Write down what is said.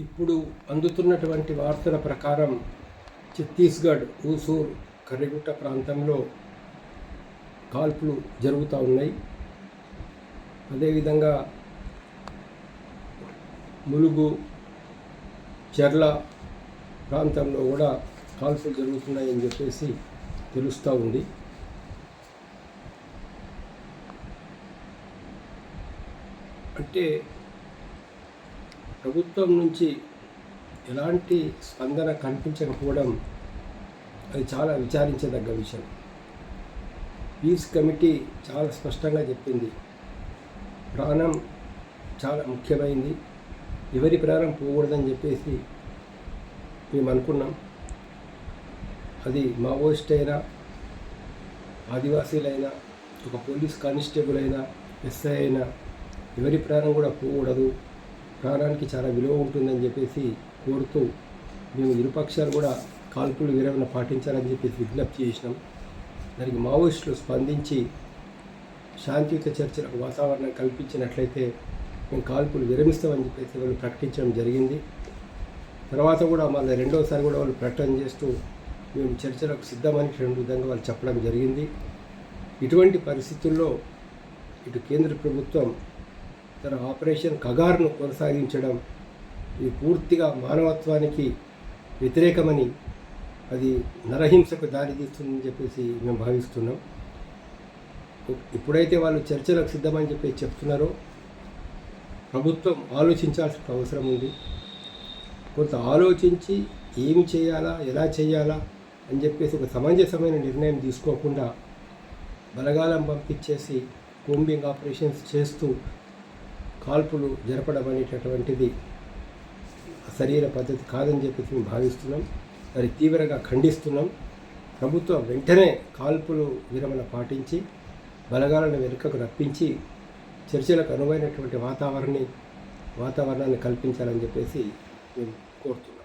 ఇప్పుడు అందుతున్నటువంటి వార్తల ప్రకారం ఛత్తీస్గఢ్ ఊసూర్ కర్రిగుట్ట ప్రాంతంలో కాల్పులు జరుగుతూ ఉన్నాయి. అదేవిధంగా ములుగు చెర్ల ప్రాంతంలో కూడా కాల్పులు జరుగుతున్నాయని చెప్పేసి తెలుస్తూ ఉంది. అంటే ప్రభుత్వం నుంచి ఎలాంటి స్పందన కనిపించకపోవడం అది చాలా విచారించదగ్గ విషయం. పీస్ కమిటీ చాలా స్పష్టంగా చెప్పింది. ప్రాణం చాలా ముఖ్యమైంది. ఎవరి ప్రాణం పోకూడదని చెప్పేసి మేము అనుకున్నాం. అది మావోయిస్ట్ అయినా ఆదివాసీలైనా ఒక పోలీస్ కానిస్టేబుల్ అయినా ఎస్ఐ అయినా ఎవరి ప్రాణం కూడా పోకూడదు. ప్రాణానికి చాలా విలువ ఉంటుందని చెప్పేసి కోరుతూ మేము ఇరుపక్షాలు కూడా కాల్పులు విరమణ పాటించాలని చెప్పేసి విజ్ఞప్తి చేసినాం. దానికి మావోయిస్టులు స్పందించి శాంతియుత చర్చలకు వాతావరణం కల్పించినట్లయితే మేము కాల్పులు విరమిస్తామని చెప్పేసి వాళ్ళు ప్రకటించడం జరిగింది. తర్వాత కూడా మళ్ళీ రెండోసారి కూడా వాళ్ళు ప్రకటన చేస్తూ మేము చర్చలకు సిద్ధమని రెండు విధంగా వాళ్ళు చెప్పడం జరిగింది. ఇటువంటి పరిస్థితుల్లో ఇటు కేంద్ర ప్రభుత్వం తన ఆపరేషన్ కగార్ను కొనసాగించడం ఇది పూర్తిగా మానవత్వానికి వ్యతిరేకమని అది నరహింసకు దారితీస్తుందని చెప్పేసి మేము భావిస్తున్నాం. ఇప్పుడైతే వాళ్ళు చర్చలకు సిద్ధమని చెప్పేసి చెప్తున్నారో ప్రభుత్వం ఆలోచించాల్సిన అవసరం ఉంది. కొంత ఆలోచించి ఏమి చేయాలా ఎలా చేయాలా అని చెప్పేసి ఒక సమంజసమైన నిర్ణయం తీసుకోకుండా బలగాలం పంపించేసి కూంబింగ్ ఆపరేషన్స్ చేస్తూ కాల్పులు జరపడం అనేటటువంటిది సరైన పద్ధతి కాదని చెప్పేసి మేము భావిస్తున్నాం. మరి తీవ్రంగా ఖండిస్తున్నాం. ప్రభుత్వం వెంటనే కాల్పులు విరమణ పాటించి బలగాలను వెనుకకు రప్పించి చర్చలకు అనువైనటువంటి వాతావరణాన్ని వాతావరణాన్ని కల్పించాలని చెప్పేసి మేము కోరుతున్నాం.